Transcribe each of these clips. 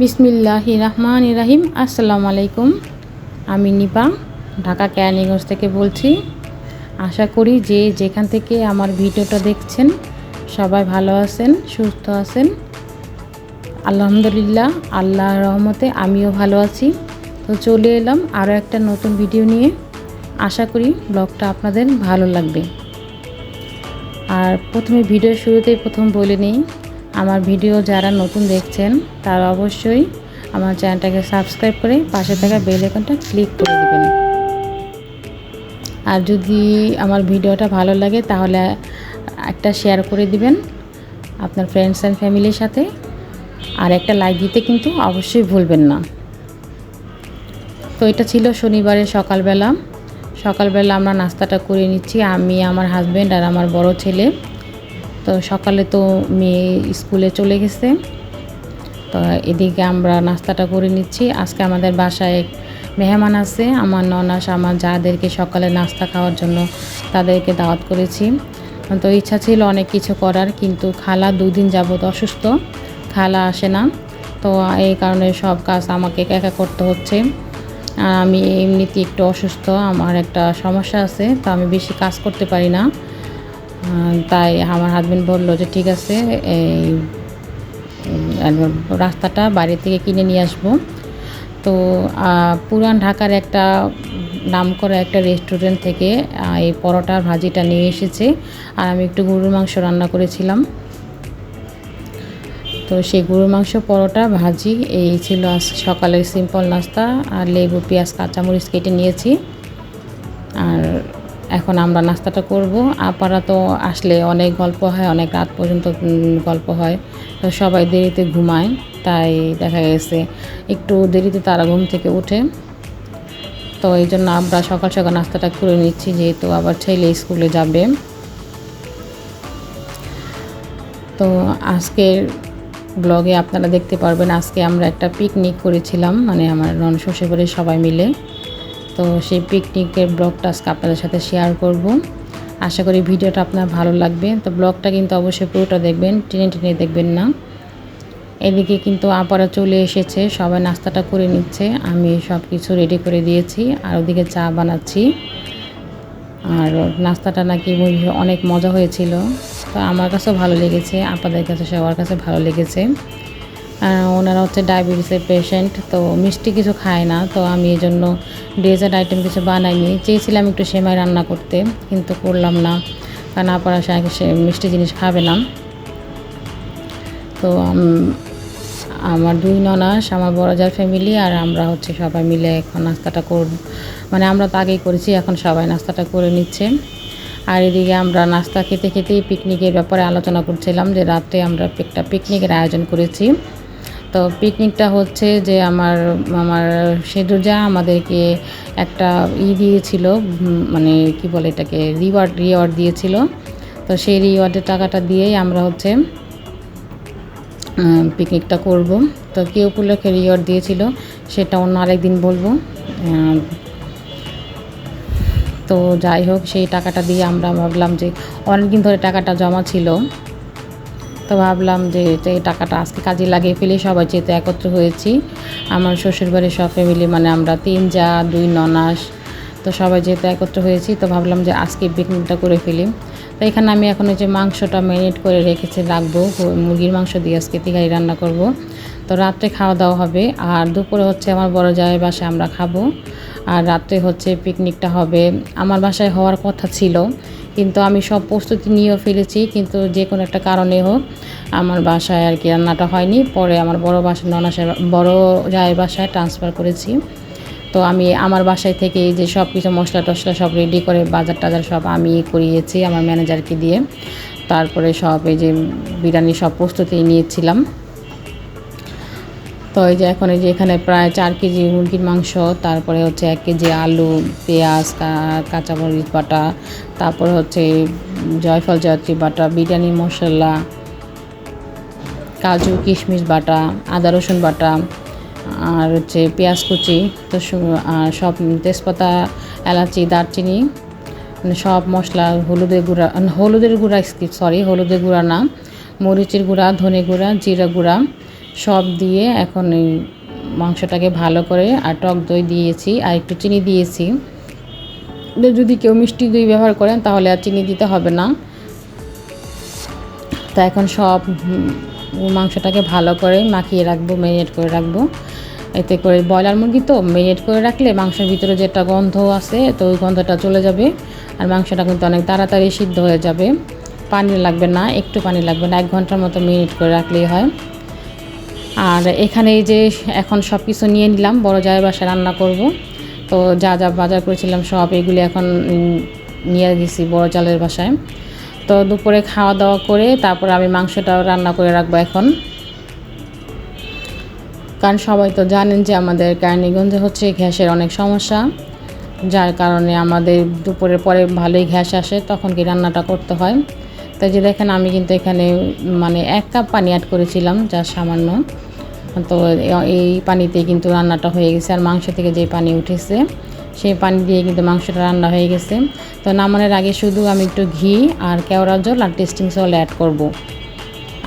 বিসমিল্লাহ রহমান রাহিম। আসসালামু আলাইকুম। আমি নিপা, ঢাকা ক্যানিগঞ্জ থেকে বলছি। আশা করি যে যেখান থেকে আমার ভিডিওটা দেখছেন, সবাই ভালো আছেন, সুস্থ আছেন। আলহামদুলিল্লাহ আল্লাহ রহমতে আমিও ভালো আছি। তো চলে এলাম আরও একটা নতুন ভিডিও নিয়ে। আশা করি ব্লগটা আপনাদের ভালো লাগবে। আর প্রথমে ভিডিওর শুরুতেই প্রথম বলে নিই আমার ভিডিও যারা নতুন দেখছেন, তারা অবশ্যই আমার চ্যানেলটাকে সাবস্ক্রাইব করে পাশে থাকা বেল আইকনটা ক্লিক করে দেবেন। আর যদি আমার ভিডিওটা ভালো লাগে, তাহলে একটা শেয়ার করে দিবেন আপনার ফ্রেন্ডস অ্যান্ড ফ্যামিলির সাথে। আর একটা লাইক দিতে কিন্তু অবশ্যই ভুলবেন না। তো এটা ছিল শনিবারের সকালবেলা। সকালবেলা আমরা নাস্তাটা করে নিচ্ছি, আমি, আমার হাজব্যান্ড আর আমার বড় ছেলে। তো সকালে তো মেয়ে স্কুলে চলে গেছে। তো এদিকে আমরা নাস্তাটা করে নিচ্ছি। আজকে আমাদের বাসায় মেহমান আছে। আমার ননাস, আমার যাদেরকে সকালে নাস্তা খাওয়ার জন্য তাদেরকে দাওয়াত করেছি। তো ইচ্ছা ছিল অনেক কিছু করার, কিন্তু খালা দুদিন যাবত অসুস্থ। খালা আসে না। তো এই কারণে সব কাজ আমাকে একা করতে হচ্ছে। আর আমি এমনিতে একটু অসুস্থ, আমার একটা সমস্যা আছে, তো আমি বেশি কাজ করতে পারি না। তাই আমার হাজব্যান্ড বলল যে, ঠিক আছে, এই রাস্তাটা বাড়ি থেকে কিনে নিয়ে আসব। তো পুরান ঢাকার একটা নাম করা একটা রেস্টুরেন্ট থেকে এই পরোটার ভাজিটা নিয়ে এসেছে। আর আমি একটু গরুর মাংস রান্না করেছিলাম। তো সেই গরুর মাংস, পরোটা, ভাজি, এই ছিল আজ সকালের সিম্পল নাস্তা। আর লেবু, পেঁয়াজ, কাঁচামরিচ কেটে নিয়েছি। এখন আমরা নাস্তাটা করব। আপারা তো আসলে অনেক গল্প হয়, অনেক রাত পর্যন্ত গল্প হয়। তো সবাই দেরিতে ঘুমায়, তাই দেখা গেছে একটু দেরিতে তারা ঘুম থেকে উঠে তো এই জন্য আমরা সকাল সকাল নাস্তাটা করে নিচ্ছি, যেহেতু আবার ছেলে স্কুলে যাবে। তো আজকের ব্লগে আপনারা দেখতে পারবেন, আজকে আমরা একটা পিকনিক করেছিলাম মানে আমার নন শ্বশুরবাড়ির সবাই মিলে। তো সেই পিকনিকের ব্লগটা আজকে আপনাদের সাথে শেয়ার করব। আশা করি ভিডিওটা আপনার ভালো লাগবে। তো ব্লগটা কিন্তু অবশ্যই পুরোটা দেখবেন, টেনে টেনে দেখবেন না। এদিকে কিন্তু আপারা চলে এসেছে, সবাই নাস্তাটা করে নিচ্ছে। আমি সব কিছু রেডি করে দিয়েছি, আর ওদিকে চা বানাচ্ছি। আর নাস্তাটা নাকি অনেক মজা হয়েছিল। তো আমার কাছেও ভালো লেগেছে আপনাদের কাছে, সবার কাছে ভালো লেগেছে। ওনারা হচ্ছে ডায়াবেটিসের পেশেন্ট তো মিষ্টি কিছু খায় না, তো আমি এই জন্য ডেজার্ট আইটেম কিছু বানাইনি। চেয়েছিলাম একটু সেমাই রান্না করতে, কিন্তু করলাম না কারণ আপনারা সে মিষ্টি জিনিস খাবে না। তো আমার দুই ননাস, আমার বড় যার ফ্যামিলি আর আমরা হচ্ছে সবাই মিলে এখন নাস্তাটা কর মানে আমরা তো আগেই করেছি, এখন সবাই নাস্তাটা করে নিচ্ছে। আর এদিকে আমরা নাস্তা খেতে খেতেই পিকনিকের ব্যাপারে আলোচনা করছিলাম, যে রাতে আমরা একটা পিকনিকের আয়োজন করেছি। তো পিকনিকটা হচ্ছে যে আমার আমার যা আমাদেরকে একটা ই দিয়েছিল মানে কি বলে এটাকে রিওয়ার্ড রিওয়ার্ড দিয়েছিল। তো সেই রিওয়ার্ডের টাকাটা দিয়েই আমরা হচ্ছে পিকনিকটা করব। তো কে উপলক্ষে রিওয়ার্ড দিয়েছিল সেটা অন্য আরেকদিন বলব। তো যাই হোক, সেই টাকাটা দিয়ে আমরা ভাবলাম যে অনেকদিন ধরে টাকাটা জমা ছিল। তো ভাবলাম যে এই টাকাটা আজকে কাজে লাগিয়ে ফেলে সবাই যেহেতু একত্র হয়েছি। আমার শ্বশুরবাড়ির সব ফ্যামিলি মানে আমরা তিন যা, দুই ননাস, তো সবাই যেহেতু একত্র হয়েছি, তো ভাবলাম যে আজকে পিকনিকটা করে ফেলি। তো এখানে আমি এখন যে মাংসটা ম্যারিনেট করে রেখেছি, রাখব। মুরগির মাংস দিয়ে আজকে তিহারি রান্না করব। তো রাত্রে খাওয়া দাওয়া হবে। আর দুপুরে হচ্ছে আমার বড় জায়ের বাসায় আমরা খাব। আর রাত্রে হচ্ছে পিকনিকটা হবে। আমার বাসায় হওয়ার কথা ছিল। কিন্তু আমি সব প্রস্তুতি নিয়েও ফেলেছি, কিন্তু যে কোনো একটা কারণে হোক আমার বাসায় আর কি রান্নাটা হয়নি। পরে আমার বড় বাসা ননাসের বড় জায়ের বাসায় ট্রান্সফার করেছি। তো আমি আমার বাসায় থেকে যে সব কিছু মশলা টশলা সব রেডি করে বাজার টাজার সব আমি করিয়েছি আমার ম্যানেজারকে দিয়ে। তারপরে সব এই যে বিরিয়ানি সব প্রস্তুতি নিয়েছিলাম। তো এই যে এখন এই যে এখানে প্রায় চার কেজি মুরগির মাংস, তারপরে হচ্ছে এক কেজি আলু, পেঁয়াজ কাঁচামরিচ বাটা, তারপরে হচ্ছে জয়ফল, জয়ত্রী বাটা, বিরিয়ানি, মশলা, কাজু, কিশমিশ বাটা, আদা, রসুন বাটা, আর হচ্ছে পেঁয়াজ কুচি, তো সব তেজপাতা, এলাচি, দারচিনি মানে সব মশলা, হলুদের গুঁড়া হলুদের গুঁড়া সরি, হলুদের গুঁড়া না, মরিচের গুঁড়া, ধনে গুঁড়া, জিরা গুঁড়া সব দিয়ে এখন এই মাংসটাকে ভালো করে আর টক দই দিয়েছি আর একটু চিনি দিয়েছি। যদি কেউ মিষ্টি দই ব্যবহার করেন তাহলে আর চিনি দিতে হবে না। তা এখন সব মাংসটাকে ভালো করে মাখিয়ে রাখব, ম্যারিনেট করে রাখব। এতে করে ব্রয়লার মুরগি তো ম্যারিনেট করে রাখলে মাংসের ভিতরে যেটা গন্ধ আছে তো ওই গন্ধটা চলে যাবে। আর মাংসটা কিন্তু অনেক তাড়াতাড়ি সিদ্ধ হয়ে যাবে। পানি লাগবে না, একটু পানি লাগবে না, এক ঘণ্টার মতো মিনিট করে রাখলেই হয়। আর এখানে যে এখন সব কিছু নিয়ে নিলাম, বড় জায়ের বাসায় রান্না করব। তো যা যা বাজার করেছিলাম সব এগুলি এখন নিয়ে গেছি বড় চালের বাসায়। তো দুপুরে খাওয়া দাওয়া করে তারপর আমি মাংসটাও রান্না করে রাখব এখন। কারণ সবাই তো জানেন যে আমাদের কারণীগঞ্জে হচ্ছে গ্যাসের অনেক সমস্যা। যার কারণে আমাদের দুপুরের পরে ভালোই গ্যাস আসে, তখন কি রান্নাটা করতে হয়। তাই যে দেখেন, আমি কিন্তু এখানে মানে এক কাপ পানি অ্যাড করেছিলাম, যা সামান্য। তো এই পানিতে কিন্তু রান্নাটা হয়ে গেছে, আর মাংস থেকে যে পানি উঠেছে, সেই পানি দিয়ে কিন্তু মাংসটা রান্না হয়ে গেছে। তো নামানোর আগে শুধু আমি একটু ঘি আর কেওড়া জল আর টেস্টিং সল অ্যাড করব।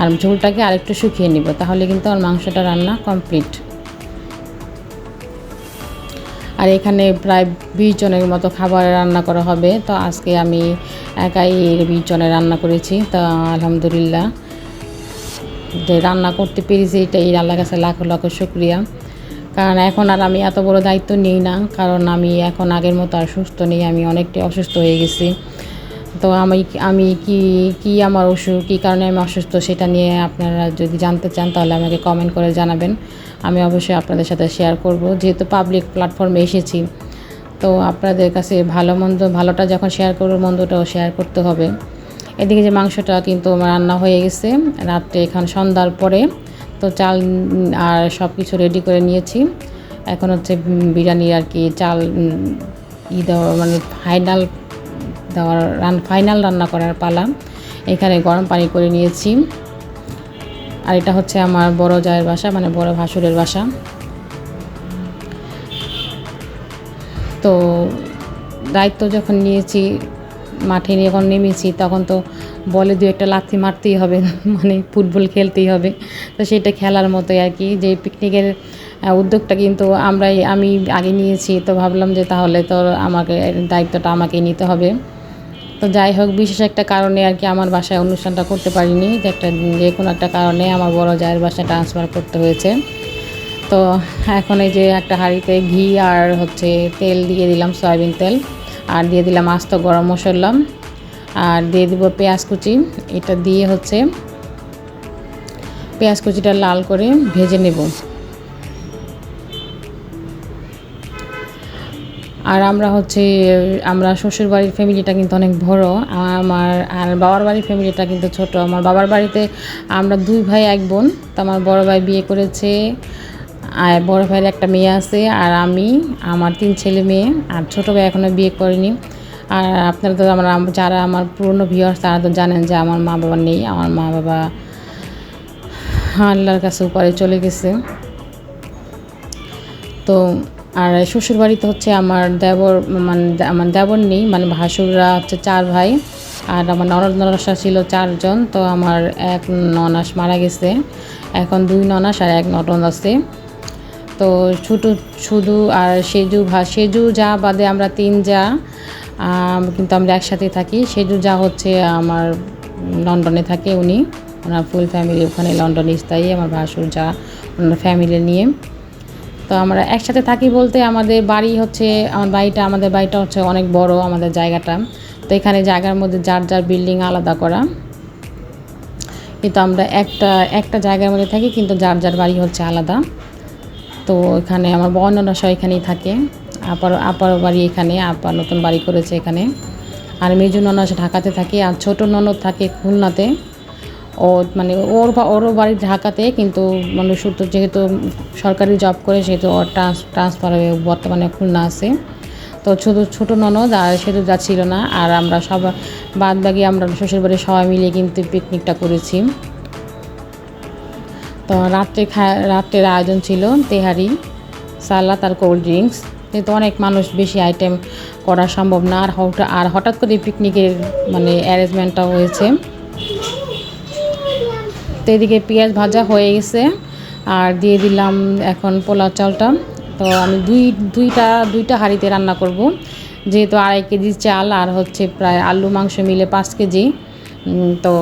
আর ঝোলটাকে আরেকটু শুকিয়ে নিব, তাহলে কিন্তু আমার মাংসটা রান্না কমপ্লিট আর এখানে প্রায় বিশ জনের মতো খাবার রান্না করা হবে। তো আজকে আমি একাই বিশ জনের রান্না করেছি। তা আলহামদুলিল্লাহ। যে রান্না করতে পেরেছি এটাই আল্লাহ কাছে লাখ লাখ শুক্রিয়া। কারণ এখন আর আমি এত বড় দায়িত্ব নিই না, কারণ আমি এখন আগের মতো আর সুস্থ নেই, আমি অনেকটাই অসুস্থ হয়ে গেছি। তো আমি আমি কি কি আমার অসুখ, কী কারণে আমি অসুস্থ সেটা নিয়ে আপনারা যদি জানতে চান তাহলে আমাকে কমেন্ট করে জানাবেন। আমি অবশ্যই আপনাদের সাথে শেয়ার করব। যেহেতু পাবলিক প্ল্যাটফর্মে এসেছি, তো আপনাদের কাছে ভালো মন্দ, ভালোটা যখন শেয়ার করব, মন্দটাও শেয়ার করতে হবে। এদিকে যে মাংসটা কিন্তু রান্না হয়ে গেছে, রাত্রে এখন সন্ধ্যার পরে, তো চাল আর সব কিছু রেডি করে নিয়েছি। এখন হচ্ছে বিরিয়ানির আর কি, চাল ই দেওয়া মানে ফাইনাল দেওয়ার রান ফাইনাল রান্না করার পালা। এখানে গরম পানি করে নিয়েছি। আর এটা হচ্ছে আমার বড় জায়ের বাসা মানে বড় ভাসুরের বাসা। তো দায়িত্ব যখন নিয়েছি, মাঠে নিয়ে যখন নেমেছি, তখন তো বলে দু একটা লাথি মারতেই হবে মানে ফুটবল খেলতেই হবে। তো সেটা খেলার মতোই আর কি, যে পিকনিকের উদ্যোগটা কিন্তু আমরাই, আমি আগে নিয়েছি, তো ভাবলাম যে তাহলে তো আমাকে, দায়িত্বটা আমাকে নিতে হবে। তো যাই হোক, বিশেষ একটা কারণে আর কি আমার বাসায় অনুষ্ঠানটা করতে পারিনি। যে একটা, যে কোনো একটা কারণে আমার বড় জায়ের বাসায় ট্রান্সফার করতে হয়েছে। তো এখন এই যে একটা হাঁড়িতে ঘি আর হচ্ছে তেল দিয়ে দিলাম, সয়াবিন তেল। আর দিয়ে দিলাম আস্ত গরম মশলা। আর দিয়ে দিব পেঁয়াজ কুচি। এটা দিয়ে হচ্ছে পেঁয়াজ কুচিটা লাল করে ভেজে নেব। আর আমরা হচ্ছে, আমরা শ্বশুর বাড়ির ফ্যামিলিটা কিন্তু অনেক বড়। আমার আর বাবার বাড়ির ফ্যামিলিটা কিন্তু ছোট। আমার বাবার বাড়িতে আমরা দুই ভাই, এক বোন। তো আমার বড় ভাই বিয়ে করেছে। আর বড় ভাইয়ের একটা মেয়ে আছে আর আমি, আমার তিন ছেলে মেয়ে। আর ছোটো ভাই এখনও বিয়ে করিনি। আর আপনারা তো আমার, যারা আমার পুরনো ভিউয়ার্স তারা তো জানেন যে আমার মা বাবা নেই। আমার মা বাবা আল্লাহর কাছে উপরে চলে গেছে। তো আর শ্বশুর বাড়িতে হচ্ছে আমার দেবর মানে আমার দেবর নেই মানে ভাসুররা হচ্ছে চার ভাই আর আমার ননদ, ননাসা ছিল চারজন, তো আমার এক ননাস মারা গেছে। এখন দুই ননাস আর এক নটন আছে। তো ছোটো শুধু আর সেজু ভা, সেজু যা বাদে আমরা তিন যা কিন্তু আমরা একসাথে থাকি। সেজু যা হচ্ছে আমার লন্ডনে থাকে উনি। ওনার ফুল ফ্যামিলি ওখানে লন্ডনে স্থায়ী, আমার ভাসুর যা, ওনার ফ্যামিলি নিয়ে। তো আমরা একসাথে থাকি বলতে আমাদের বাড়ি হচ্ছে, আমার বাড়িটা, আমাদের বাড়িটা হচ্ছে অনেক বড় আমাদের জায়গাটা। তো এখানে জায়গার মধ্যে যার যার বিল্ডিং আলাদা করা। কিন্তু আমরা একটা একটা জায়গার মধ্যে থাকি, কিন্তু যার যার বাড়ি হচ্ছে আলাদা। তো এখানে আমার বর্ণনা সহ এখানেই থাকে। আপার আপার বাড়ি এখানে, আপা নতুন বাড়ি করেছে এখানে। আর মেজু ননদ ঢাকাতে থাকে, আর ছোট ননদ থাকে খুলনাতে। ও মানে ওর ওরও বাড়ি ঢাকাতে, কিন্তু মানে সূত্র যেহেতু সরকারি জব করে, সেহেতু ওর ট্রান্স ট্রান্সফার হয়ে বর্তমানে খুলনা আছে। তো শুধু ছোটো ননদ আর সেতু যা ছিল না। আর আমরা সবাই বাদ বাকি আমরা শ্বশুর শ্বশুরবাড়ির সবাই মিলে কিন্তু পিকনিকটা করেছি। তো রাত্রে খা রাত্রের আয়োজন ছিল, তেহারি, সালাদ আর কোল্ড ড্রিঙ্কস যেহেতু অনেক মানুষ বেশি আইটেম করা সম্ভব না। আর আর হঠাৎ করে পিকনিকের মানে অ্যারেঞ্জমেন্টটা হয়েছে। তো এদিকে পেঁয়াজ ভাজা হয়ে গেছে। আর দিয়ে দিলাম এখন পোলাও চালটা। তো আমি দুই, দুইটা দুইটা হাঁড়িতে রান্না করব। যেহেতু আড়াই কেজি চাল আর হচ্ছে প্রায় আলু মাংস মিলে পাঁচ কেজি তো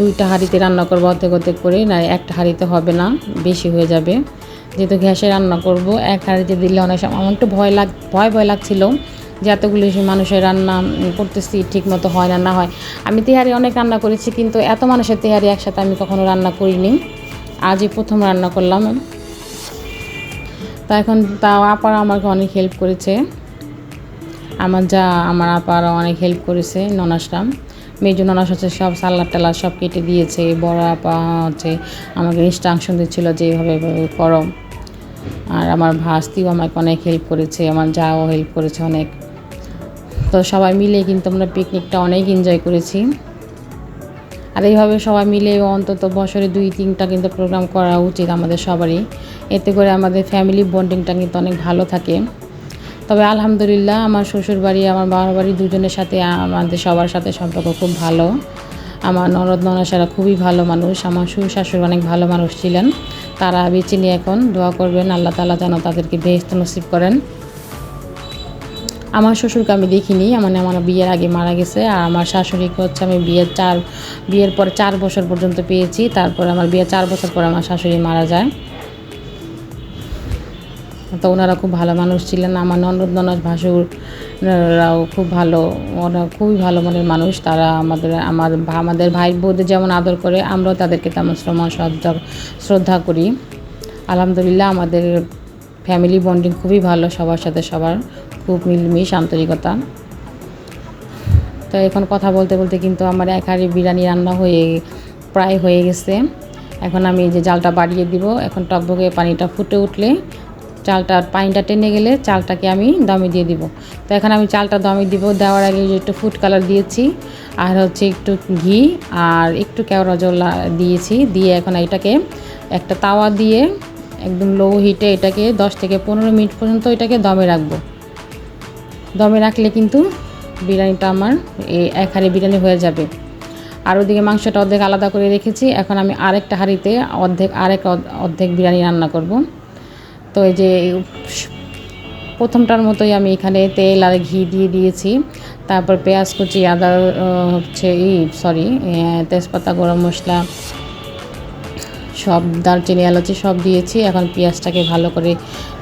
দুইটা হাঁড়িতে রান্না করব অর্ধেক অর্ধেক করে, না একটা হাঁড়িতে হবে না, বেশি হয়ে যাবে। যেহেতু গ্যাসে রান্না করব, এক হাঁড়িতে দিলে অনেক সময় আমার একটু ভয় লাগ ভয় ভয় লাগছিল। যে এতগুলো মানুষের রান্না করতেছি ঠিক মতো হয় না না হয়। আমি তেহারি অনেক রান্না করেছি, কিন্তু এত মানুষের তেহারি একসাথে আমি কখনো রান্না করিনি। আজই প্রথম রান্না করলাম। তা এখন তাও আপারা আমাকে অনেক হেল্প করেছে। আমার যা, আমার আপারা অনেক হেল্প করেছে, ননাসরা। মেজু ননাস হচ্ছে সব সালাদ টালাদ সব কেটে দিয়েছে, বড় আপা হচ্ছে আমাকে ইনস্ট্রাকশন দিচ্ছিল যে এইভাবে এভাবে করো। আর আমার ভাস্তিও আমাকে অনেক হেল্প করেছে, আমার যাও হেল্প করেছে অনেক। তো সবাই মিলে কিন্তু আমরা পিকনিকটা অনেক এনজয় করেছি। আর এইভাবে সবাই মিলে অন্তত বছরে দুই, তিনটা কিন্তু প্রোগ্রাম করা উচিত আমাদের সবারই। এতে করে আমাদের ফ্যামিলি বন্ডিংটা কিন্তু অনেক ভালো থাকে। তবে আলহামদুলিল্লাহ আমার শ্বশুর বাড়ি আমার বাবার বাড়ি দুজনের সাথে, আমাদের সবার সাথে সম্পর্ক খুব ভালো। আমার নরদ ননাসারা খুবই ভালো মানুষ। আমার শ্বশুর অনেক ভালো মানুষ ছিলেন। তারা বেঁচে নিয়ে এখন। দোয়া করবেন, আল্লাহ তালা যেন তাদেরকে বেহস্ত নসিব করেন। আমার শ্বশুরকে আমি দেখিনি মানে আমার বিয়ের আগে মারা গেছে, আর আমার শাশুড়িকে হচ্ছে আমি বিয়ের চার, বিয়ের পরে চার বছর পর্যন্ত পেয়েছি, তারপর আমার বিয়ের চার বছর পর আমার শাশুড়ি মারা যায়। তো ওনারা খুব ভালো মানুষ ছিলেন, আমার ননদ ননদ ভাসুররাও খুব ভালো, ওরা খুবই ভালো মনের মানুষ, তারা আমাদের, আমার আমাদের ভাই বোনদের যেমন আদর করে, আমরাও তাদেরকে তেমন শ্রমণ শ্রদ্ধা শ্রদ্ধা করি। আলহামদুলিল্লাহ আমাদের ফ্যামিলি বন্ডিং খুবই ভালো, সবার সাথে সবার। খুব মিলমিশ আন্তরিকতা। তো এখন কথা বলতে বলতে কিন্তু আমার এক বিরিয়ানি রান্না হয়ে প্রায় হয়ে গেছে। এখন আমি যে জালটা বাড়িয়ে দিব। এখন টকবকে পানিটা ফুটে উঠলে চালটা পানিটা টেনে গেলে চালটাকে আমি দমে দিয়ে দিব। তো এখন আমি চালটা দমে দিব। দেওয়ার আগে একটু ফুড কালার দিয়েছি। আর হচ্ছে একটু ঘি আর একটু কেওড়া জল দিয়েছি। দিয়ে এখন এটাকে একটা তাওয়া দিয়ে একদম লো হিটে এটাকে দশ থেকে পনেরো মিনিট পর্যন্ত এটাকে দমে রাখব। দমে রাখলে কিন্তু বিরিয়ানিটা আমার এই এক হাঁড়ি বিরিয়ানি হয়ে যাবে। আর ওদিকে মাংসটা অর্ধেক আলাদা করে রেখেছি। এখন আমি আরেকটা হাঁড়িতে অর্ধেক, আরেক অর্ধেক বিরিয়ানি রান্না করব। তো এই যে প্রথমটার মতোই আমি এখানে তেল আর ঘি দিয়ে দিয়েছি। তারপর পেঁয়াজ কুচি, আদা হচ্ছে ই সরি তেজপাতা, গরম মশলা সব দারচিনি, এলাচি সব দিয়েছি। এখন পেঁয়াজটাকে ভালো করে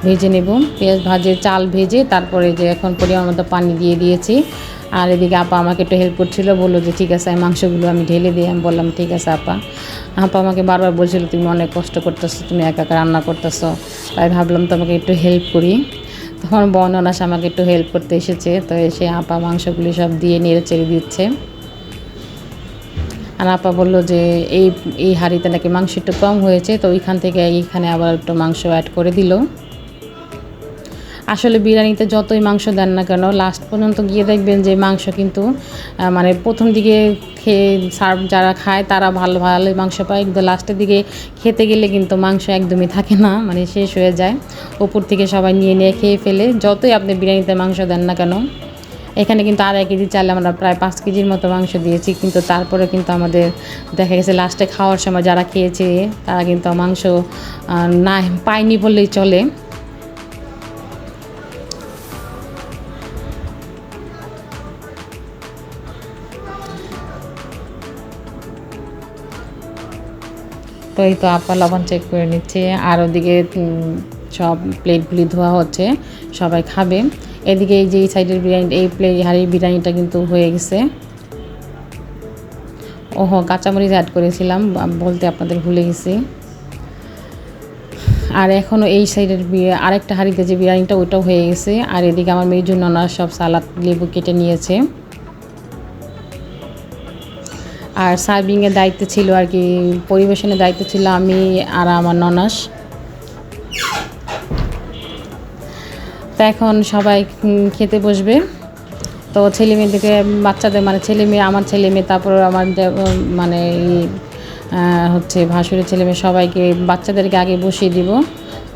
ভেজে নেব। পেঁয়াজ ভাজে, চাল ভেজে তারপরে যে এখন পরিমাণ মতো পানি দিয়ে দিয়েছি। আর এদিকে আপা আমাকে একটু হেল্প করছিল, বলল যে, ঠিক আছে মাংসগুলো আমি ঢেলে দিই। আমি বললাম, ঠিক আছে, আপা। আপা আমাকে বারবার বলছিল, তুমি অনেক কষ্ট করতেছো, তুমি একা একা রান্না করতেছো। তাই ভাবলাম তোমাকে একটু হেল্প করি। তখন বর্ণনাস আমাকে একটু হেল্প করতে এসেছে। তো এসে আপা মাংসগুলি সব দিয়ে নেড়ে চেড়ে দিচ্ছে। আর আপা বলল যে এই এই হাঁড়িতে নাকি মাংস একটু কম হয়েছে, তো ওইখান থেকে এইখানে আবার একটু মাংস অ্যাড করে দিল। আসলে বিরিয়ানিতে যতই মাংস দেন না কেন লাস্ট পর্যন্ত গিয়ে দেখবেন যে মাংস কিন্তু মানে প্রথম দিকে খেয়ে সার্ভ যারা খায়, তারা ভালো ভালো মাংস পায়, কিন্তু লাস্টের দিকে খেতে গেলে কিন্তু মাংস একদমই থাকে না মানে শেষ হয়ে যায়। উপর থেকে সবাই নিয়ে নিয়ে খেয়ে ফেলে। যতই আপনি বিরিয়ানিতে মাংস দেন না কেন এখানে কিন্তু আড়াই কেজি চালে আমরা প্রায় পাঁচ কেজির মতো মাংস দিয়েছি, কিন্তু তারপরে কিন্তু আমাদের দেখা গেছে লাস্টে খাওয়ার সময় যারা খেয়েছে, তারা কিন্তু মাংস না পায়নি বললেই চলে। তো এই তো আপা লবণ চেক করে নিচ্ছে, আর ওদিকে সব প্লেটগুলি ধোয়া হচ্ছে, সবাই খাবে। এদিকে এই যে এই সাইডের বিরিয়ানি, এই প্লেট হাড়ির বিরিয়ানিটা কিন্তু হয়ে গেছে। ওহো, কাঁচামরিচ অ্যাড করেছিলাম, বলতে আপনাদের ভুলে গেছি। আর এখনও এই সাইডের আরেকটা হাঁড়িতে যে বিরিয়ানিটা ওইটাও হয়ে গেছে। আর এদিকে আমার মেয়ের জন্য ওনার সব সালাদ, লেবু কেটে নিয়েছে। আর সার্ভিংয়ের দায়িত্ব ছিল আর কি, পরিবেশনের দায়িত্ব ছিল আমি আর আমার ননাস। তো এখন সবাই খেতে বসবে। তো ছেলে মেয়েদেরকে, বাচ্চাদের মানে ছেলে মেয়ে, আমার ছেলে মেয়ে, তারপর আমার মানে হচ্ছে ভাসুরের ছেলে মেয়ে, সবাইকে বাচ্চাদেরকে আগে বসিয়ে দিব।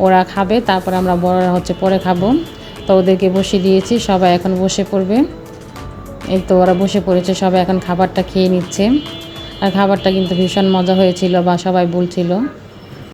ওরা খাবে, তারপর আমরা বড়রা হচ্ছে পরে খাব। তো ওদেরকে বসিয়ে দিয়েছি, সবাই এখন বসে পড়বে। এই তো ওরা বসে পড়েছে, সবাই এখন খাবারটা খেয়ে নিচ্ছে। আর খাবারটা কিন্তু ভীষণ মজা হয়েছিল বা সবাই বলছিল।